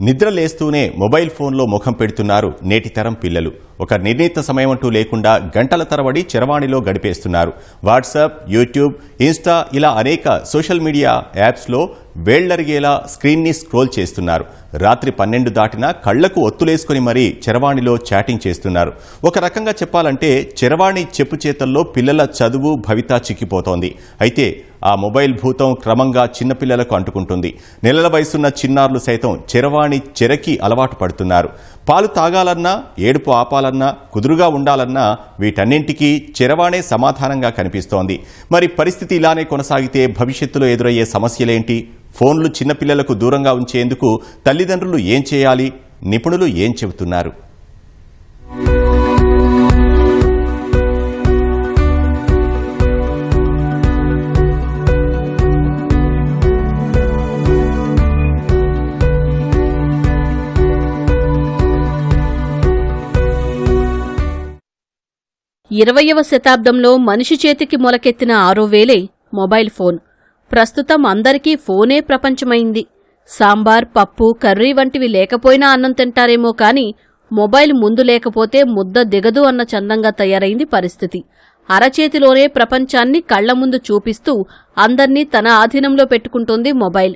నిద్ర లేస్తూనే మొబైల్ ఫోన్లో ముఖం పెడుతున్నారు నేటి తరం పిల్లలు. ఒక నిర్ణీత సమయం అంటూ లేకుండా గంటల తరబడి చరవాణిలో గడిపేస్తున్నారు. వాట్సాప్ యూట్యూబ్ ఇన్స్టా ఇలా అనేక సోషల్ మీడియా యాప్స్లో వేళ్ళరిగేలా స్క్రీన్ని స్క్రోల్ చేస్తున్నారు. రాత్రి పన్నెండు దాటినా కళ్ళకు ఒత్తులేసుకుని మరీ చరవాణిలో చాటింగ్ చేస్తున్నారు. ఒక రకంగా చెప్పాలంటే చరవాణి చెప్పు చేతల్లో పిల్లల చదువు భవిత చిక్కిపోతోంది. అయితే ఆ మొబైల్ భూతం క్రమంగా చిన్నపిల్లలకు అంటుకుంటుంది. నెలల వయసున్న చిన్నారులు సైతం చరవాణి చెరకి అలవాటు పడుతున్నారు. పాలు తాగాలన్నా ఏడుపు ఆపాలన్నా కుదురుగా ఉండాలన్నా వీటన్నింటికీ చెరవాణే సమాధానంగా కనిపిస్తోంది. మరి పరిస్థితి ఇలానే కొనసాగితే భవిష్యత్తులో ఎదురయ్యే సమస్యలేంటి? ఫోన్లు చిన్నపిల్లలకు దూరంగా ఉంచేందుకు తల్లిదండ్రులు ఏం చేయాలి? నిపుణులు ఏం చెబుతున్నారు? ఇరవయవ శతాబ్దంలో మనిషి చేతికి మొలకెత్తిన ఆరో వేలే మొబైల్ ఫోన్. ప్రస్తుతం అందరికీ ఫోనే ప్రపంచమైంది. సాంబార్ పప్పు కర్రీ వంటివి లేకపోయినా అన్నం తింటారేమో కాని మొబైల్ ముందు లేకపోతే ముద్ద దిగదు అన్న చందంగా తయారైంది పరిస్థితి. అరచేతిలోనే ప్రపంచాన్ని కళ్ళ ముందు చూపిస్తూ అందర్నీ తన ఆధీనంలో పెట్టుకుంటోంది మొబైల్.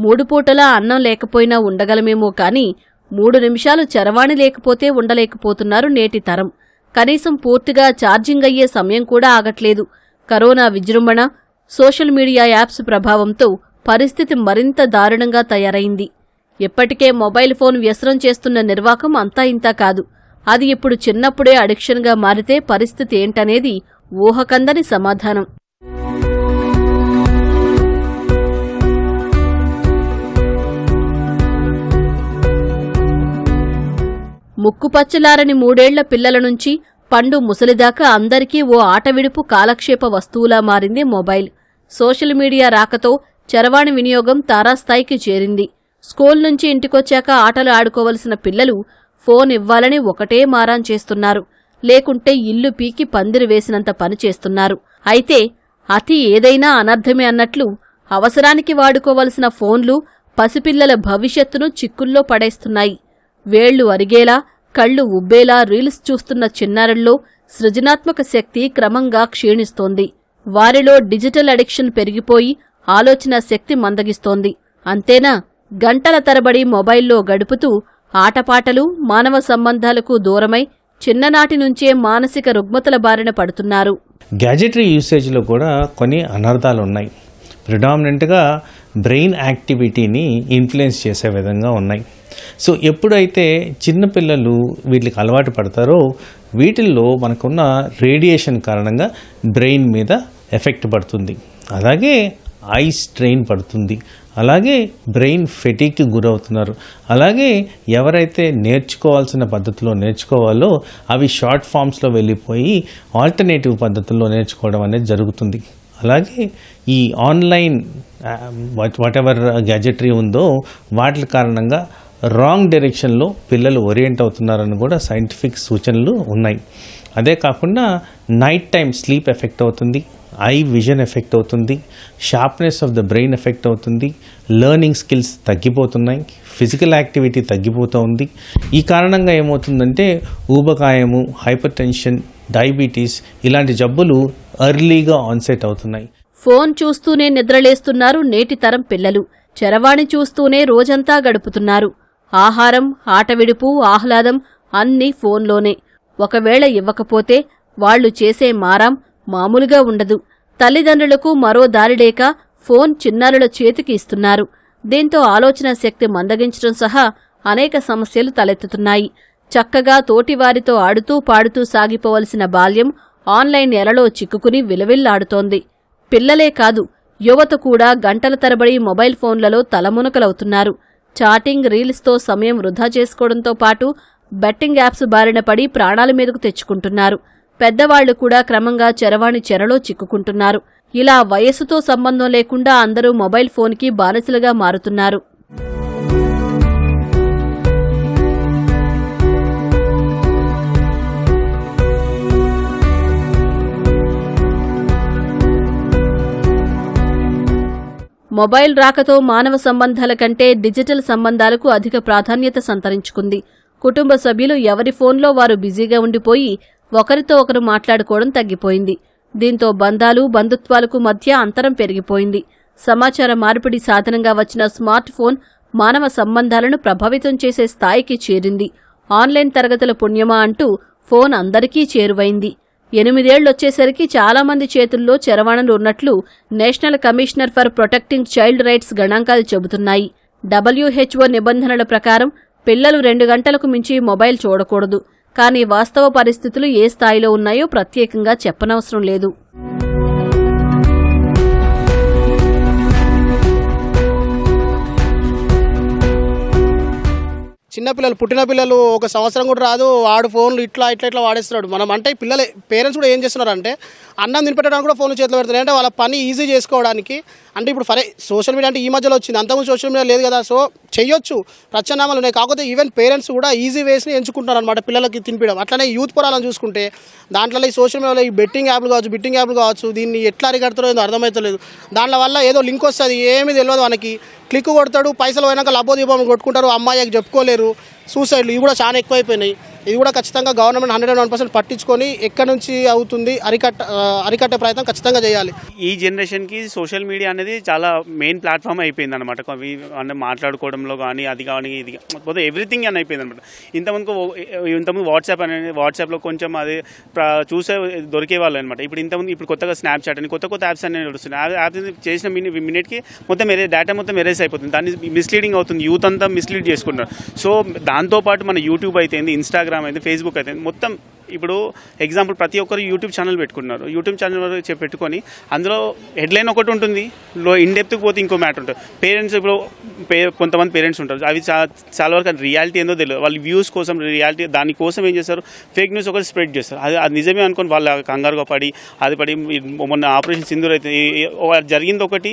మూడు పూటలా అన్నం లేకపోయినా ఉండగలమేమో కాని మూడు నిమిషాలు చరవాణి లేకపోతే ఉండలేకపోతున్నారు నేటి తరం. కనీసం పూర్తిగా ఛార్జింగ్ అయ్యే సమయం కూడా ఆగట్లేదు. కరోనా విజృంభణ సోషల్ మీడియా యాప్స్ ప్రభావంతో పరిస్థితి మరింత దారుణంగా తయారైంది. ఇప్పటికే మొబైల్ ఫోన్ వ్యసనం చేస్తున్న నిర్వాకం అంతా ఇంతా కాదు. అది ఇప్పుడు చిన్నప్పుడే అడిక్షన్గా మారితే పరిస్థితి ఏంటనేది ఊహకందని సమాధానం. ముక్కుపచ్చలారని మూడేళ్ళ పిల్లల నుంచి పండు ముసలిదాకా అందరికీ ఓ ఆటవిడుపు కాలక్షేప వస్తువులా మారింది మొబైల్. సోషల్ మీడియా రాకతో చరవాణి వినియోగం తారాస్థాయికి చేరింది. స్కూల్ నుంచి ఇంటికొచ్చాక ఆటలు ఆడుకోవలసిన పిల్లలు ఫోన్ ఇవ్వాలని ఒకటే మారాన్ చేస్తున్నారు. లేకుంటే ఇల్లు పీకి పందిరి వేసినంత పని చేస్తున్నారు. అయితే అతి ఏదైనా అనర్థమే అన్నట్లు అవసరానికి వాడుకోవలసిన ఫోన్లు పసిపిల్లల భవిష్యత్తును చిక్కుల్లో పడేస్తున్నాయి. వేళ్ళు అరిగేలా కళ్ళు ఉబ్బేలా రీల్స్ చూస్తున్న చిన్నారుల్లో సృజనాత్మక శక్తి క్రమంగా క్షీణిస్తోంది. వారిలో డిజిటల్ అడిక్షన్ పెరిగిపోయి ఆలోచన శక్తి మందగిస్తోంది. అంతేనా? గంటల తరబడి మొబైల్లో గడుపుతూ ఆటపాటలు మానవ సంబంధాలకు దూరమై చిన్ననాటి నుంచే మానసిక రుగ్మతల బారిన పడుతున్నారు. గ్యాజెటరీ యూసేజ్లో కూడా కొన్ని అనర్థాలు ఉన్నాయి ప్రిడామినెంట్గా బ్రెయిన్ యాక్టివిటీని ఇన్ఫ్లుయెన్స్ చేసే విధంగా ఉన్నాయి. సో ఎప్పుడైతే చిన్నపిల్లలు వీటికి అలవాటు పడతారో వీటిల్లో మనకున్న రేడియేషన్ కారణంగా బ్రెయిన్ మీద ఎఫెక్ట్ పడుతుంది. అలాగే ఐ స్ట్రెయిన్ పడుతుంది. అలాగే బ్రెయిన్ ఫెటీకి గురవుతున్నారు. అలాగే ఎవరైతే నేర్చుకోవాల్సిన పద్ధతిలో నేర్చుకోవాలో అవి షార్ట్ ఫామ్స్లో వెళ్ళిపోయి ఆల్టర్నేటివ్ పద్ధతుల్లో నేర్చుకోవడం అనేది జరుగుతుంది. అలాగే ఈ ఆన్లైన్ వాట్ ఎవర్ గ్యాజెటరీ ఉందో వాటి కారణంగా రాంగ్ డైరెక్షన్లో పిల్లలు ఓరియంట్ అవుతున్నారని కూడా సైంటిఫిక్ సూచనలు ఉన్నాయి. అదే కాకుండా నైట్ టైం స్లీప్ ఎఫెక్ట్ అవుతుంది. ఐ విజన్ ఎఫెక్ట్ అవుతుంది sharpness of the brain effect అవుతుంది లెర్నింగ్ స్కిల్స్ తగ్గిపోతున్నాయి ఫిజికల్ యాక్టివిటీ తగ్గిపోతూ ఉంది. ఈ కారణంగా ఏమవుతుందంటే ఊబకాయము హైపర్ టెన్షన్ డయాబెటీస్ ఇలాంటి జబ్బులు ఎర్లీగా ఆన్సెట్ అవుతున్నాయి. ఫోన్ చూస్తూనే నిద్రలేస్తున్నారు నేటి తరం పిల్లలు. చరవాణి చూస్తూనే రోజంతా గడుపుతున్నారు. ఆహారం ఆటవిడుపు ఆహ్లాదం అన్నీ ఫోన్లోనే. ఒకవేళ ఇవ్వకపోతే వాళ్ళు చేసే మారాం మామూలుగా ఉండదు. తల్లిదండ్రులకు మరో దారిలేక ఫోన్ చిన్నారుల చేతికి ఇస్తున్నారు. దీంతో ఆలోచన శక్తి మందగించడం సహా అనేక సమస్యలు తలెత్తుతున్నాయి. చక్కగా తోటివారితో ఆడుతూ పాడుతూ సాగిపోవలసిన బాల్యం ఆన్లైన్ ఎలలో చిక్కుకుని విలవిల్లాడుతోంది. పిల్లలే కాదు యువత కూడా గంటల తరబడి మొబైల్ ఫోన్లలో తలమునకలవుతున్నారు. చాటింగ్ రీల్స్తో సమయం వృధా చేసుకోవడంతో పాటు బెట్టింగ్ యాప్స్ బారిన పడి ప్రాణాల మీదకు తెచ్చుకుంటున్నారు. పెద్దవాళ్ళు కూడా క్రమంగా చెరవాణి చెరలో చిక్కుకుంటున్నారు. ఇలా వయస్సుతో సంబంధం లేకుండా అందరూ మొబైల్ ఫోన్కి బానిసలుగా మారుతున్నారు. మొబైల్ రాకతో మానవ సంబంధాల కంటే డిజిటల్ సంబంధాలకు అధిక ప్రాధాన్యత సంతరించుకుంది. కుటుంబ సభ్యులు ఎవరి ఫోన్లో వారు బిజీగా ఉండిపోయి ఒకరితో ఒకరు మాట్లాడుకోవడం తగ్గిపోయింది. దీంతో బంధాలు బంధుత్వాలకు మధ్య అంతరం పెరిగిపోయింది. సమాచార మార్పిడి సాధనంగా వచ్చిన స్మార్ట్ ఫోన్ మానవ సంబంధాలను ప్రభావితం చేసే స్థాయికి చేరింది. ఆన్లైన్ తరగతుల పుణ్యమా అంటూ ఫోన్ అందరికీ చేరువైంది. ఎనిమిదేళ్ళొచ్చేసరికి చాలామంది చేతుల్లో చరవాణలు ఉన్నట్లు national commissioner for protecting child rights గణాంకాలు చెబుతున్నాయి. డబ్ల్యూహెచ్ఓ నిబంధనల ప్రకారం పిల్లలు రెండు గంటలకు మించి మొబైల్ చూడకూడదు. కానీ వాస్తవ పరిస్థితులు ఏ స్థాయిలో ఉన్నాయో ప్రత్యేకంగా చెప్పనవసరం లేదు. చిన్నపిల్లలు పుట్టిన పిల్లలు ఒక సంవత్సరం కూడా రాదు. వాడు ఫోన్లు ఇట్లా ఇట్లా ఇట్లా వాడేస్తున్నాడు. మనం అంటే పిల్లలు పేరెంట్స్ కూడా ఏం చేస్తున్నారు అంటే అన్నం తినిపెట్టడానికి కూడా ఫోన్లు చేతిలో పెడుతున్నారు. అంటే వాళ్ళ పని ఈజీ చేసుకోవడానికి అంటే ఇప్పుడు ఫరే సోషల్ మీడియా అంటే ఈ మధ్యలో వచ్చింది. అంతకుముందు సోషల్ మీడియా లేదు కదా. సో చేయొచ్చు ప్రత్యామ్నాయాలు ఉన్నాయి. కాకపోతే ఈవెన్ పేరెంట్స్ కూడా ఈజీ వేస్ని ఎంచుకుంటున్నారు అనమాట పిల్లలకి తినిపించడం అట్లనే యూత్ పొరాలను చూసుకుంటే దాంట్లో ఈ సోషల్ మీడియాలో ఈ బెట్టింగ్ యాప్లు కావచ్చు బిట్టింగ్ యాప్లు కావచ్చు దీన్ని ఎట్లా అరిగడతారో ఏదో అర్థమవుతలేదు దాంట్లో వల్ల ఏదో లింక్ వస్తుంది ఏమీ తెలియదు మనకి. క్లిక్ కొడతాడు పైసలు పోయినాక లబ్బోదీపం కొట్టుకుంటారు అమ్మాయికి చెప్పుకోలేరు. సూసైడ్లు ఇవి కూడా చాలా ఎక్కువైపోయినాయి. ఇది కూడా ఖచ్చితంగా government hundred and one percent పట్టించుకొని ఎక్కడి నుంచి అవుతుంది అరికట్ట అరికట్టే ప్రయత్నం ఖచ్చితంగా చేయాలి. ఈ జనరేషన్కి సోషల్ మీడియా అనేది చాలా మెయిన్ ప్లాట్ఫామ్ అయిపోయింది అనమాట అంటే మాట్లాడుకోవడంలో కానీ అది కానీ ఇది కాకపోతే ఎవ్రీథింగ్ అని అయిపోయింది అనమాట ఇంతమందికి ఇంతమంది వాట్సాప్ అనేది వాట్సాప్లో కొంచెం అది చూసే దొరికే వాళ్ళు అనమాట ఇప్పుడు ఇంతమంది ఇప్పుడు కొత్తగా స్నాప్చాట్ అని కొత్త కొత్త యాప్స్ అనేవి నడుస్తున్నాయి. యాప్ యాప్స్ చేసిన మిని మినిట్కి మొత్తం ఎరే డేటా మొత్తం ఎరేస్ అయిపోతుంది. దాన్ని మిస్లీడింగ్ అవుతుంది. యూత్ అంతా మిస్లీడ్ చేసుకుంటారు సో దాంతోపాటు మన యూట్యూబ్ అయితే ఇన్స్టాగ్రామ్ అయితే ఫేస్బుక్ అయితే మొత్తం ఇప్పుడు ఎగ్జాంపుల్ ప్రతి ఒక్కరు యూట్యూబ్ ఛానల్ పెట్టుకున్నారు యూట్యూబ్ ఛానల్ పెట్టుకొని అందులో హెడ్లైన్ ఒకటి ఉంటుంది లో ఇన్డెప్త్కి పోతే ఇంకో మ్యాటర్ ఉంటుంది. పేరెంట్స్ ఇప్పుడు పే కొంతమంది పేరెంట్స్ ఉంటారు. అవి చాలా వరకు అది రియాలిటీ ఏందో తెలియదు. వాళ్ళు వ్యూస్ కోసం రియాలిటీ దానికోసం ఏం చేస్తారు? ఫేక్ న్యూస్ ఒకటి స్ప్రెడ్ చేస్తారు. అది అది నిజమే అనుకొని వాళ్ళు కంగారుగా పడి అది పడి మొన్న ఆపరేషన్ సింధూర్ అయితే జరిగింది ఒకటి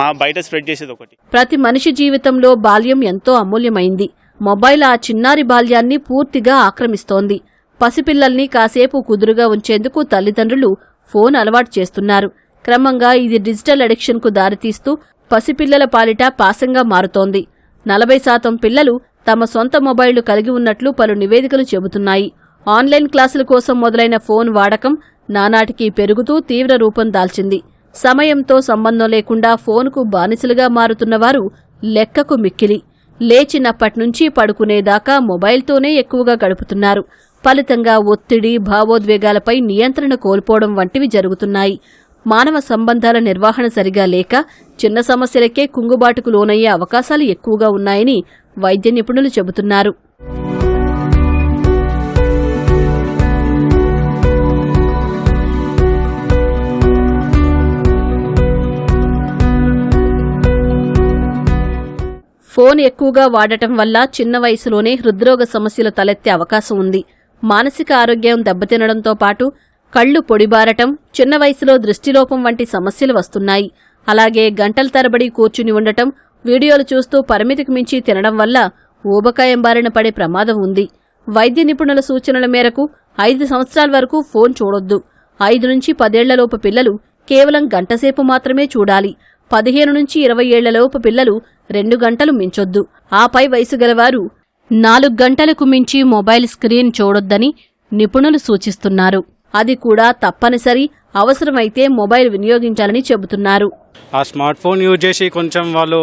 మా బయట స్ప్రెడ్ చేసేది ఒకటి. ప్రతి మనిషి జీవితంలో బాల్యం ఎంతో అమూల్యమైంది. మొబైల్ ఆ చిన్నారి బాల్యాన్ని పూర్తిగా ఆక్రమిస్తోంది. పసిపిల్లల్ని కాసేపు కుదురుగా ఉంచేందుకు తల్లిదండ్రులు ఫోన్ అలవాటు చేస్తున్నారు. క్రమంగా ఇది డిజిటల్ అడిక్షన్కు దారితీస్తూ పసిపిల్లల పాలిట పాసంగా మారుతోంది. నలభై శాతం పిల్లలు తమ సొంత మొబైళ్ళు కలిగి ఉన్నట్లు పలు నివేదికలు చెబుతున్నాయి. ఆన్లైన్ క్లాసుల కోసం మొదలైన ఫోన్ వాడకం నానాటికి పెరుగుతూ తీవ్ర రూపం దాల్చింది. సమయంతో సంబంధం లేకుండా ఫోన్కు బానిసలుగా మారుతున్నవారు లెక్కకు మిక్కిలి. లేచినప్పటినుంచి పడుకునేదాకా మొబైల్తోనే ఎక్కువగా గడుపుతున్నారు. ఫలితంగా ఒత్తిడి భావోద్వేగాలపై నియంత్రణ కోల్పోవడం వంటివి జరుగుతున్నాయి. మానవ సంబంధాల నిర్వహణ సరిగా లేక చిన్న సమస్యలకే కుంగుబాటుకు లోనయ్యే అవకాశాలు ఎక్కువగా ఉన్నాయని వైద్య నిపుణులు చెబుతున్నారు. ఫోన్ ఎక్కువగా వాడటం వల్ల చిన్న వయసులోనే హృద్రోగ సమస్యలు తలెత్తే అవకాశం ఉంది. మానసిక ఆరోగ్యం దెబ్బతినడంతో పాటు కళ్ళు పొడిబారటం చిన్న వయసులో దృష్టిలోపం వంటి సమస్యలు వస్తున్నాయి. అలాగే గంటల తరబడి కూర్చుని ఉండటం వీడియోలు చూస్తూ పరిమితికి మించి తినడం వల్ల ఊబకాయం బారిన పడే ప్రమాదం ఉంది. వైద్య నిపుణుల సూచనల మేరకు ఐదు సంవత్సరాల వరకు ఫోన్ చూడొద్దు. ఐదు నుంచి పదేళ్ళలోపు పిల్లలు కేవలం గంటసేపు మాత్రమే చూడాలి. పదిహేను నుంచి ఇరవై ఏళ్ళలోపు పిల్లలు రెండు గంటలు మించొద్దు. ఆపై వయసు గలవారు నాలుగు గంటలకు మించి మొబైల్ స్క్రీన్ చూడొద్దని నిపుణులు సూచిస్తున్నారు. అది కూడా తప్పనిసరి అవసరమైతే మొబైల్ వినియోగించాలని చెబుతున్నారు. ఆ స్మార్ట్ ఫోన్ యూజ్ చేసి కొంచెం వాళ్ళు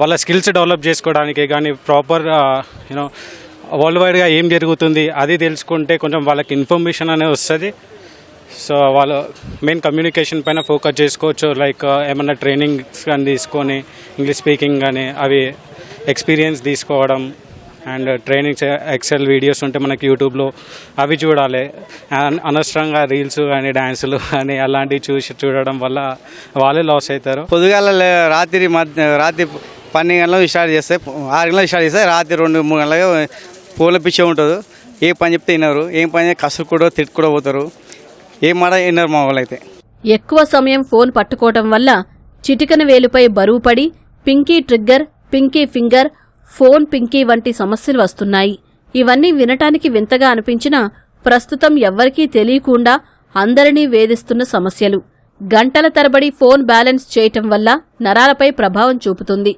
వాళ్ళ స్కిల్స్ డెవలప్ చేసుకోవడానికి కానీ ప్రాపర్ యూనో వరల్డ్ వైడ్గా ఏం జరుగుతుంది అది తెలుసుకుంటే కొంచెం వాళ్ళకి ఇన్ఫర్మేషన్ అనేది వస్తుంది. సో వాళ్ళు మెయిన్ కమ్యూనికేషన్ పైన ఫోకస్ చేసుకోవచ్చు. లైక్ uh, ఏమన్నా ట్రైనింగ్స్ కానీ తీసుకొని ఇంగ్లీష్ స్పీకింగ్ కానీ అవి ఎక్స్పీరియన్స్ తీసుకోవడం అండ్ ట్రైనింగ్స్ ఎక్సెల్ వీడియోస్ ఉంటే మనకి యూట్యూబ్లో అవి చూడాలి. అనవసరంగా రీల్స్ కానీ డ్యాన్సులు కానీ అలాంటివి చూసి చూడడం వల్ల వాళ్ళే లాస్ అవుతారు. పొద్దుగాల రాత్రి మధ్య రాత్రి పన్నెండు గంటలకు స్టార్ట్ చేస్తే ఆరు గంటలకు స్టార్ట్ చేస్తే రాత్రి రెండు మూడు గంటలకు పూల పిచ్చే ఉంటుంది. ఏ పని చెప్తే వినరు. ఏం పని కసురు కూడా తిట్టు కూడా పోతారు. ఏం మాట మా ఎక్కువ సమయం ఫోన్ పట్టుకోవటం వల్ల చిటికన వేలుపై బరువు పడి pinky trigger pinky finger phone pinky వంటి సమస్యలు వస్తున్నాయి. ఇవన్నీ వినటానికి వింతగా అనిపించినా ప్రస్తుతం ఎవ్వరికీ తెలియకుండా అందరినీ వేధిస్తున్న సమస్యలు. గంటల తరబడి ఫోన్ బ్యాలెన్స్ చేయటం వల్ల నరాలపై ప్రభావం చూపుతుంది.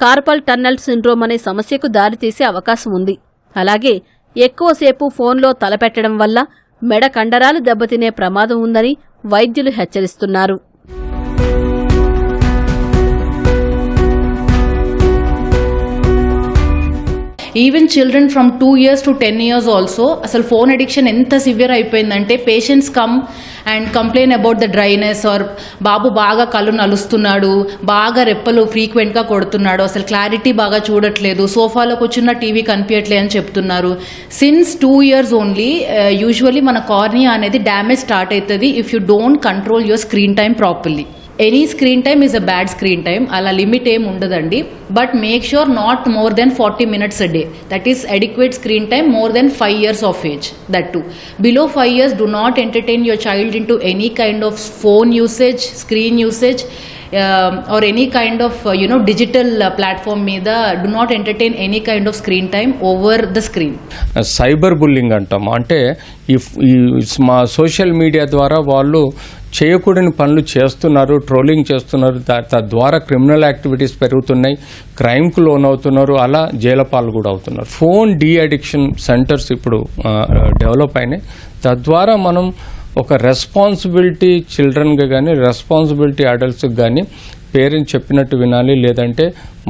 కార్పల్ టన్నల్ సిండ్రోమ్ అనే సమస్యకు దారితీసే అవకాశం ఉంది. అలాగే ఎక్కువసేపు ఫోన్లో తలపెట్టడం వల్ల మెడ కండరాలు దెబ్బతినే ప్రమాదం ఉందని వైద్యులు హెచ్చరిస్తున్నారు. Even children from two years to ten years also అసలు ఫోన్ అడిక్షన్ ఎంత సివియర్ అయిపోయిందంటే patients come and complain about the dryness or బాబు బాగా కళ్ళు నలుస్తున్నాడు బాగా రెప్పలు ఫ్రీక్వెంట్గా కొడుతున్నాడు అసలు క్లారిటీ బాగా చూడట్లేదు సోఫాలో కూర్చున్న టీవీ కనిపించట్లేదు అని చెప్తున్నారు. Since two years only usually మన కార్నియా అనేది డ్యామేజ్ స్టార్ట్ అవుతుంది if you don't control your screen time properly any screen time is a bad screen time అలా లిమిట్ ఏం ఉండదండి. But make sure not more than forty minutes a day that is adequate screen time more than five years of age that too below five years do not entertain your child into any kind of phone usage screen usage or any kind of you know digital platform మీద do not entertain any kind of screen time over the screen cyber bullying అంటాం. అంటే ఈ మా social media ద్వారా వాళ్ళు చేయకూడని పనులు చేస్తున్నారు ట్రోలింగ్ చేస్తున్నారు తద్వారా క్రిమినల్ యాక్టివిటీస్ పెరుగుతున్నాయి క్రైమ్కు లోనవుతున్నారు అలా జైలపాలు కూడా అవుతున్నారు. ఫోన్ డీ అడిక్షన్ సెంటర్స్ ఇప్పుడు uh, uh, డెవలప్ అయినాయి. తద్వారా మనం ఒక రెస్పాన్సిబిలిటీ చిల్డ్రన్గా కానీ రెస్పాన్సిబిలిటీ అడల్ట్స్కి కానీ పేరెంట్స్ చెప్పినట్టు వినాలి లేదంటే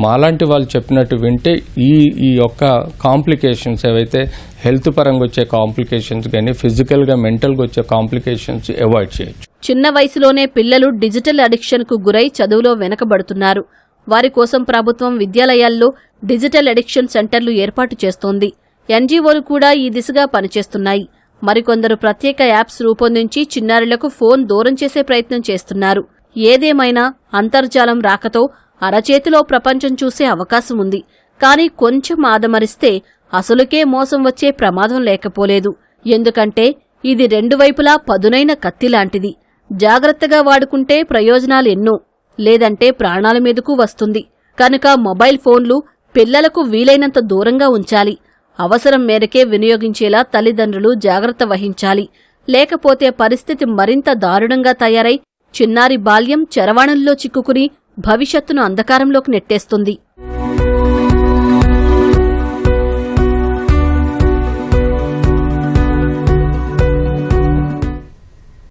మాలాంటి వాళ్ళు చెప్పినట్టు వింటే ఈ ఈ యొక్క కాంప్లికేషన్స్ ఏవైతే హెల్త్ పరంగా వచ్చే కాంప్లికేషన్స్ కానీ ఫిజికల్గా మెంటల్గా వచ్చే కాంప్లికేషన్స్ అవాయిడ్ చేయొచ్చు. చిన్న వయసులోనే పిల్లలు డిజిటల్ అడిక్షన్కు గురై చదువులో వెనకబడుతున్నారు. వారి కోసం ప్రభుత్వం విద్యాలయాల్లో డిజిటల్ అడిక్షన్ సెంటర్లు ఏర్పాటు చేస్తోంది. ఎన్జీఓలు కూడా ఈ దిశగా పనిచేస్తున్నాయి. మరికొందరు ప్రత్యేక యాప్స్ రూపొందించి చిన్నారులకు ఫోన్ దూరం చేసే ప్రయత్నం చేస్తున్నారు. ఏదేమైనా అంతర్జాలం రాకతో అరచేతిలో ప్రపంచం చూసే అవకాశం ఉంది. కానీ కొంచెం ఆదమరిస్తే అసలుకే మోసం వచ్చే ప్రమాదం లేకపోలేదు. ఎందుకంటే ఇది రెండు వైపులా పదునైన కత్తిలాంటిది జాగ్రత్తగా వాడుకుంటే ప్రయోజనాలు ఎన్నో లేదంటే ప్రాణాల మీదకు వస్తుంది. కనుక మొబైల్ ఫోన్లు పిల్లలకు వీలైనంత దూరంగా ఉంచాలి. అవసరం మేరకే వినియోగించేలా తల్లిదండ్రులు జాగ్రత్త వహించాలి. లేకపోతే పరిస్థితి మరింత దారుణంగా తయారై చిన్నారి బాల్యం చరవాణంలో చిక్కుకుని భవిష్యత్తును అంధకారంలోకి నెట్టేస్తుంది.